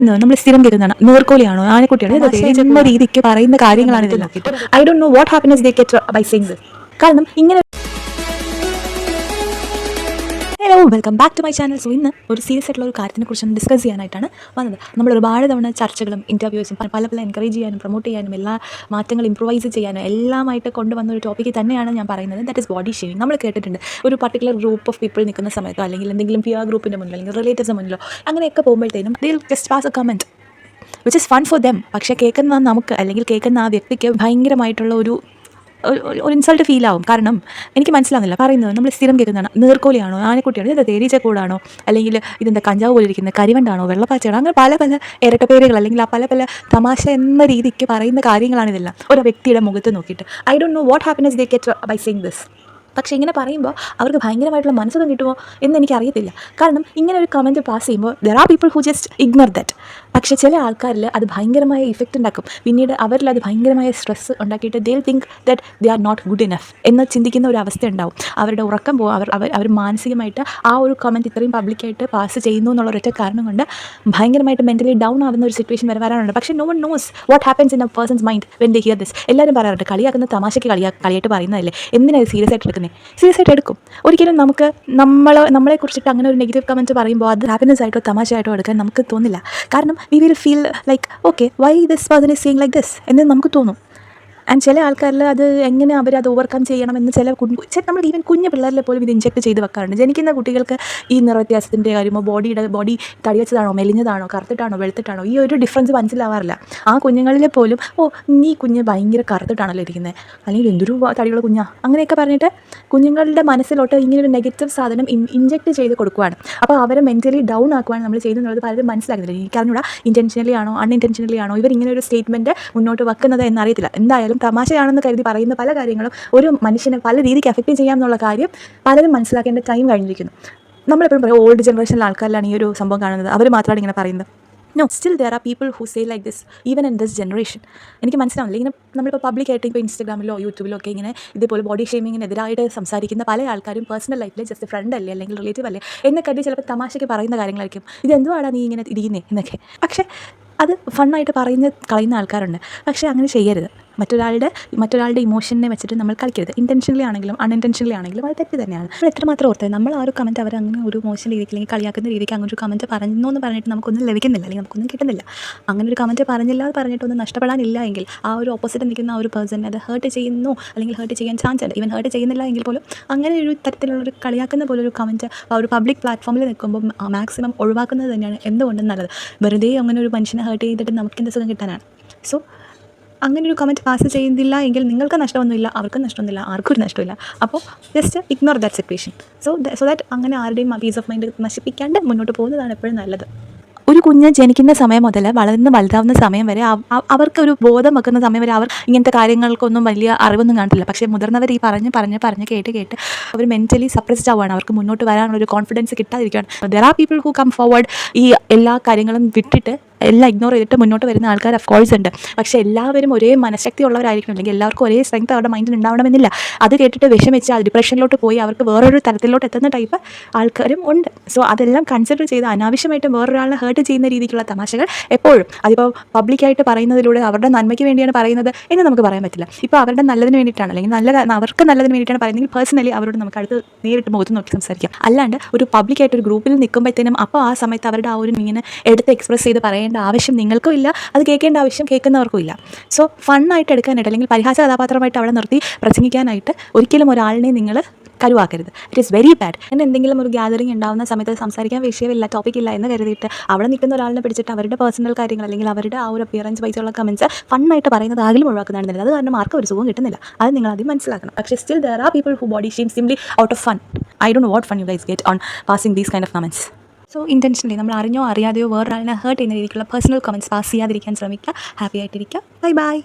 നമ്മൾ സ്ഥിരം കേൾക്കുന്നതാണ്. നീർക്കോലിയാണോ? ആനക്കുട്ടിയാണോ? രീതിക്ക് പറയുന്ന കാര്യങ്ങളാണ് ഇത് നോക്കിയിട്ട് I do know what happiness they by this കാരണം ഇങ്ങനെ hello welcome back to my channel so ഇന്ന് ഒരു സീരിയസ് ആയിട്ടുള്ള ഒരു കാര്യത്തിനെ കുറിച്ച് ഡിസ്കസ് ചെയ്യാനായിട്ടാണ് വന്നത്. നമ്മൾ ഒരുപാട് തവണ ചർച്ചകളും ഇന്റർവ്യൂസും പല പല എൻകറേജ് ചെയ്യാനും പ്രൊമോട്ട് ചെയ്യാനും എല്ലാ മാറ്റങ്ങൾ ഇംപ്രൂവൈസ് ചെയ്യാനും എല്ലാമായിട്ട് കൊണ്ടുവന്ന ഒരു ടോപ്പിക്ക് തന്നെയാണ് ഞാൻ പറയുന്നത്. ദാറ്റ് ഇസ് ബോഡി ഷേവിങ് നമ്മൾ കേട്ടിട്ടുണ്ട് ഒരു പർട്ടിക്കുലർ ഗ്രൂപ്പ് ഓഫ് പീപ്പിൾ നിൽക്കുന്ന സമയത്തോ അല്ലെങ്കിൽ എന്തെങ്കിലും പിയർ ഗ്രൂപ്പിന്റെ മുന്നിലോ അല്ലെങ്കിൽ റിലേറ്റീവ്സ് മുന്നിലോ അങ്ങനെയൊക്കെ പോകുമ്പോഴത്തേനും they'll just pass a comment which is fun for them പക്ഷേ കേൾക്കുന്ന നമുക്ക് അല്ലെങ്കിൽ കേൾക്കുന്ന ആ വ്യക്തിക്ക് ഭയങ്കരമായിട്ടുള്ള ഒരു ഒരു- ഇൻസൾട്ട് ഫീൽ കാരണം എനിക്ക് മനസ്സിലാവുന്നില്ല. പറയുന്നത് നമ്മൾ സ്ഥിരം കേൾക്കുന്നതാണ്. നീർക്കോലിയാണോ? ആനക്കുട്ടിയാണോ? ഇത് തേനീച്ചക്കൂടാണോ അല്ലെങ്കിൽ ഇതെന്താ കഞ്ചാവ് പോലെ ഇരിക്കുന്ന കരിവണ്ടാണോ? വെള്ളപ്പാച്ചയാണോ? അങ്ങനെ പല പല ഇരട്ടപ്പേരുകൾ അല്ലെങ്കിൽ ആ പല പല തമാശ എന്ന രീതിക്ക് പറയുന്ന കാര്യങ്ങളാണ് ഇതെല്ലാം. ഒരു വ്യക്തിയുടെ മുഖത്ത് നോക്കിയിട്ട്. I don't know what happiness they get by saying this പക്ഷേ ഇങ്ങനെ പറയുമ്പോൾ അവർക്ക് ഭയങ്കരമായിട്ടുള്ള മനസ്സുഖം കിട്ടുമോ എന്ന് എനിക്കറിയത്തില്ല. കാരണം ഇങ്ങനെ ഒരു കമന്റ് പാസ് ചെയ്യുമ്പോൾ there are people who just ignore that പക്ഷേ ചില ആൾക്കാരിൽ അത് ഭയങ്കരമായ ഇഫക്റ്റ് ഉണ്ടാക്കും. പിന്നീട് അവരിൽ അത് ഭയങ്കരമായ സ്ട്രെസ് ഉണ്ടാക്കിയിട്ട് they think that they are not good enough എന്ന് ചിന്തിക്കുന്ന ഒരു അവസ്ഥ ഉണ്ടാവും. അവരുടെ ഉറക്കം പോകും. അവർ അവർ അവർ മാനസികമായിട്ട് ആ ഒരു കമന്റ് ഇത്രയും പബ്ലിക്കായിട്ട് പാസ് ചെയ്യുന്നു എന്നുള്ള ഒരൊറ്റ കാരണം കൊണ്ട് ഭയങ്കരമായിട്ട് മെന്റലി ഡൗൺ ആവുന്ന ഒരു സിറ്റുവേഷൻ വരെ വരാനുണ്ട് പക്ഷേ no one knows what happens in a person's mind when they hear this എല്ലാവരും പറയാറുണ്ട് കളിയാക്കുന്ന തമാശയ്ക്ക് കളിയാ കളിയായിട്ട് പറയുന്നതല്ലേ? എന്തിനാണ് സീരിയസ് ആയിട്ട് എടുക്കുന്നത് സീരിയസ് ആയിട്ട് എടുക്കും. ഒരിക്കലും നമുക്ക് നമ്മൾ നമ്മളെ കുറിച്ചിട്ട് അങ്ങനെ ഒരു നെഗറ്റീവ് കമന്റ് പറയുമ്പോൾ അത് ഹാപ്പിനെസ് ആയിട്ടോ തമാശയായിട്ടോ എടുക്കാൻ നമുക്ക് തോന്നില്ല. കാരണം we will feel like okay why this person is saying like this എന്ന് നമുക്ക് തോന്നും. ആൻഡ് ചില ആൾക്കാരിൽ അത് എങ്ങനെ അവർ അത് ഓവർകം ചെയ്യണമെന്ന് ചില നമ്മൾ ഈവൻ കുഞ്ഞു പിള്ളേരിലെ പോലും ഇത് ഇഞ്ചെക്ട് ചെയ്ത് വെക്കാറുണ്ട്. ജനിക്കുന്ന കുട്ടികൾക്ക് ഈ നിറവ്യത്യാസത്തിന്റെ കാര്യമോ ബോഡിയുടെ ബോഡി തടി വെച്ചതാണോ മെലിഞ്ഞതാണോ കറുത്തിട്ടാണോ വെളുത്തിട്ടാണോ ഈ ഒരു ഡിഫറൻസ് മനസ്സിലാവാറില്ല. ആ കുഞ്ഞുങ്ങളിൽ പോലും ഓ നീ കുഞ്ഞ് ഭയങ്കര കറുത്തിട്ടാണല്ലോ ഇരിക്കുന്നത് അല്ലെങ്കിൽ എന്തൊരു തടിയുള്ള കുഞ്ഞാ? അങ്ങനെയൊക്കെ പറഞ്ഞിട്ട് കുഞ്ഞുങ്ങളുടെ മനസ്സിലോട്ട് ഇങ്ങനെ ഒരു നെഗറ്റീവ് സാധനം ഇഞ്ചെക്ട് ചെയ്ത് കൊടുക്കുവാണ്. അപ്പോൾ അവരെ മെന്റലി ഡൗൺ ആക്കുവാണ് നമ്മൾ ചെയ്യുന്നത് പലരും മനസ്സിലാക്കുന്നില്ല. എനിക്കറിഞ്ഞൂടാ ഇന്റൻഷനലി ആണോ അൺഇന്റൻഷനലി ആണോ ഇവർ ഇങ്ങനെ ഒരു സ്റ്റേറ്റ്മെന്റ് മുന്നോട്ട് വെക്കുന്നത് എന്നറിയത്തില്ല. എന്തായാലും തമാശയാണെന്ന് കരുതി പറയുന്ന പല കാര്യങ്ങളും ഒരു മനുഷ്യനെ പല രീതിക്ക് എഫക്റ്റ് ചെയ്യാം എന്നുള്ള കാര്യം പലരും മനസ്സിലാക്കേണ്ട ടൈം കഴിഞ്ഞിരിക്കുന്നു. നമ്മളെപ്പോഴും പറയും ഓൾഡ് ജനറേഷനിലെ ആൾക്കാരിലാണ് ഈ ഒരു സംഭവം കാണുന്നത്. അവർ മാത്രമാണ് ഇങ്ങനെ പറയുന്നത്. No still there are people who say like this even in this generation എനിക്ക് മനസ്സിലാവില്ല ഇങ്ങനെ നമ്മളിപ്പോൾ പബ്ലിക്കായിട്ട് ഇപ്പോൾ ഇൻസ്റ്റാഗ്രാമിലോ യൂട്യൂബിലോ ഒക്കെ ഇങ്ങനെ ഇതേപോലെ ബോഡി ഷേമിങ്ങിനെതിരായിട്ട് സംസാരിക്കുന്ന പല ആൾക്കാരും പേഴ്സണൽ ലൈഫിൽ ജസ്റ്റ് ഫ്രണ്ട് അല്ലേ അല്ലെങ്കിൽ റിലേറ്റീവ് അല്ലേ എന്നൊക്കെ കരുതി ചിലപ്പോൾ തമാശയ്ക്ക് പറയുന്ന കാര്യങ്ങളായിരിക്കും. ഇത് എന്തുവാണ് നീ ഇങ്ങനെ ഇരിക്കുന്നത് എന്നൊക്കെ. പക്ഷേ അത് ഫണ്ണായിട്ട് പറയുന്ന കളയുന്ന ആൾക്കാരുണ്ട്. പക്ഷേ അങ്ങനെ ചെയ്യരുത്. മറ്റൊരാളുടെ മറ്റൊരാളുടെ ഇമോഷനെ വെച്ചിട്ട് നമ്മൾ കളിക്കരുത്. ഇന്റൻഷനലി ആണെങ്കിലും അൺഇന്റൻഷനലി ആണെങ്കിലും അത് തെറ്റ് തന്നെയാണ്. നമ്മൾ എത്രമാത്രം ഓർത്തത് നമ്മൾ ആ ഒരു കമന്റ് അവർ അങ്ങനെ ഒരു മോശം രീതിക്ക് അല്ലെങ്കിൽ കളിയാക്കുന്ന രീതിക്ക് അങ്ങനെ ഒരു കമന്റ് പറഞ്ഞു എന്ന് പറഞ്ഞിട്ട് നമുക്കൊന്നും ലഭിക്കുന്നില്ല അല്ലെങ്കിൽ നമുക്കൊന്നും കിട്ടുന്നില്ല. അങ്ങനെ ഒരു കമന്റ് പറഞ്ഞില്ല എന്ന് പറഞ്ഞിട്ടൊന്നും നഷ്ടപ്പെടാനില്ല എങ്കിൽ ആ ഒരു ഓപ്പോസിറ്റ് നിൽക്കുന്ന ആ ഒരു പേഴ്സൺ അത് ഹേർട്ട് ചെയ്യുന്നു അല്ലെങ്കിൽ ഹേർട്ട് ചെയ്യാൻ ചാൻസ് ഉണ്ട്. ഇവൻ ഹേർട്ട് ചെയ്യുന്നില്ല എങ്കിൽ പോലും അങ്ങനെ ഒരു തരത്തിലുള്ള ഒരു കളിയാക്കുന്ന പോലെ ഒരു കമന്റ് ആ ഒരു പബ്ലിക് പ്ലാറ്റ്ഫോമിൽ നിൽക്കുമ്പോൾ മാക്സിമം ഒഴിവാക്കുന്നത് തന്നെയാണ് എന്തുകൊണ്ടും നല്ലത്. വെറുതെ അങ്ങനെ ഒരു മനുഷ്യനെ ഹേർട്ട് ചെയ്തിട്ട് നമുക്ക് എന്ത് സുഖം കിട്ടാനാണ്. സോ അങ്ങനെ ഒരു കമന്റ് പാസ് ചെയ്യുന്നില്ല എങ്കിൽ നിങ്ങൾക്ക് നഷ്ടമൊന്നുമില്ല അവർക്കും നഷ്ടമൊന്നുമില്ല ആർക്കും ഒരു നഷ്ടമില്ല അപ്പോൾ just ignore that situation so so that അങ്ങനെ ആരുടെയും പീസ് ഓഫ് മൈൻഡ് നശിപ്പിക്കാണ്ട് മുന്നോട്ട് പോകുന്നതാണ് എപ്പോഴും നല്ലത്. ഒരു കുഞ്ഞ് ജനിക്കുന്ന സമയം മുതൽ വളർന്ന് വലുതാവുന്ന സമയം വരെ അവ- അവ- അവർക്ക് ഒരു ബോധം വെക്കുന്ന സമയം വരെ അവർ ഇങ്ങനത്തെ കാര്യങ്ങൾക്കൊന്നും വലിയ അറിവൊന്നും കാണില്ല പക്ഷേ മുതിർന്നവർ ഈ പറഞ്ഞ് പറഞ്ഞ് പറഞ്ഞ് കേട്ട് കേട്ട് അവർ മെന്റലി സപ്രസ്ഡ് ആവുകയാണ്. അവർക്ക് മുന്നോട്ട് വരാനുള്ള ഒരു confidence കിട്ടാതിരിക്കുകയാണ്. There are people who come forward ഈ എല്ലാ കാര്യങ്ങളും വിട്ടിട്ട് എല്ലാം ഇഗ്നോർ ചെയ്തിട്ട് മുന്നോട്ട് വരുന്ന ആൾക്കാർ ഓഫ് കോഴ്സ് ഉണ്ട്. പക്ഷേ എല്ലാവരും ഒരേ മനഃശക്തി ഉള്ളവരായിരിക്കും അല്ലെങ്കിൽ എല്ലാവർക്കും ഒരേ സ്ട്രെങ്ത് അവരുടെ മൈൻഡിൽ ഉണ്ടാവണമെന്നില്ല. അത് കേട്ടിട്ട് വിഷമിച്ച് ഡിപ്രഷനിലോട്ട് പോയി അവർക്ക് വേറൊരു തരത്തിലോട്ട് എത്തുന്ന ടൈപ്പ് ആൾക്കാരും ഉണ്ട്. സോ അതെല്ലാം കൺസിഡർ ചെയ്ത് അനാവശ്യമായിട്ട് വേറൊരാളെ ഹേർട്ട് ചെയ്യുന്ന രീതിക്കുള്ള തമാശകൾ എപ്പോഴും. അതിപ്പോൾ പബ്ലിക്കായിട്ട് പറയുന്നതിലൂടെ അവരുടെ നന്മയ്ക്ക് വേണ്ടിയാണ് പറയുന്നത് എന്ന് നമുക്ക് പറയാൻ പറ്റില്ല. ഇപ്പോൾ അവരുടെ നല്ലതിന് വേണ്ടിയിട്ടാണ്. അല്ലെങ്കിൽ നല്ല അവർക്ക് നല്ലതിന് വേണ്ടിയിട്ടാണ് പറയുന്നതെങ്കിൽ പേഴ്സണലി അവരോട് നമുക്ക് അടുത്ത് നേരിട്ട് മുഖത്ത് നോക്കി സംസാരിക്കാം. അല്ലാണ്ട് ഒരു പബ്ലിക്കായിട്ട് ഒരു ഗ്രൂപ്പിൽ നിൽക്കുമ്പോഴത്തേനും അപ്പോൾ ആ സമയത്ത് അവരുടെ ആ ഒരു ഇങ്ങനെ എടുത്ത് എക്സ്പ്രസ് ചെയ്ത് പറയേണ്ട ആവശ്യം നിങ്ങൾക്കും ഇല്ല. അത് കേൾക്കേണ്ട ആവശ്യം കേൾക്കുന്നവർക്കും ഇല്ല. സോ ഫണ്ണായിട്ട് എടുക്കാനായിട്ട് അല്ലെങ്കിൽ പരിഹാസ കഥാപാത്രമായിട്ട് അവിടെ നിർത്തി പ്രസംഗിക്കാനായിട്ട് ഒരിക്കലും ഒരാളിനെ നിങ്ങൾ കരുവാക്കരുത്. ഇറ്റ് ഈസ് വെരി ബാഡ് എന്നെ എന്തെങ്കിലും ഒരു ഗ്യാതറിംഗ് ഉണ്ടാവുന്ന സമയത്ത് സംസാരിക്കാൻ വിഷയമില്ല ടോപ്പിക് ഇല്ല എന്ന് കരുതിയിട്ട് അവിടെ നിൽക്കുന്ന ഒരാളിനെ പിടിച്ചിട്ട് അവരുടെ പേഴ്സണൽ കാര്യങ്ങൾ അല്ലെങ്കിൽ അവരുടെ ആ ഒരു അപ്പിയറൻസ് വൈസുള്ള കമൻസ് ഫണ്ണായിട്ട് പറയുന്നത് ആകിലും ഒഴിവാക്കുന്നതാണ് നല്ലത്. അത് കാരണം ആർക്കും ഒരു സുഖം കിട്ടുന്നില്ല. അത് നിങ്ങൾ ആദ്യം മനസ്സിലാക്കണം. പക്ഷേ still there are people who body shame simply out of fun I don't what fun you guys get on passing these kind of comments so intentionally നമ്മൾ അറിഞ്ഞോ അറിയാതെയോ വേറൊരാളിനെ ഹേർട്ട് ചെയ്യുന്ന രീതിക്കുള്ള പേഴ്സണൽ കമന്റ്സ് പാസ് ചെയ്യാതിരിക്കാൻ ശ്രമിക്കുക. ഹാപ്പി ആയിട്ടിരിക്കുക. Bye bye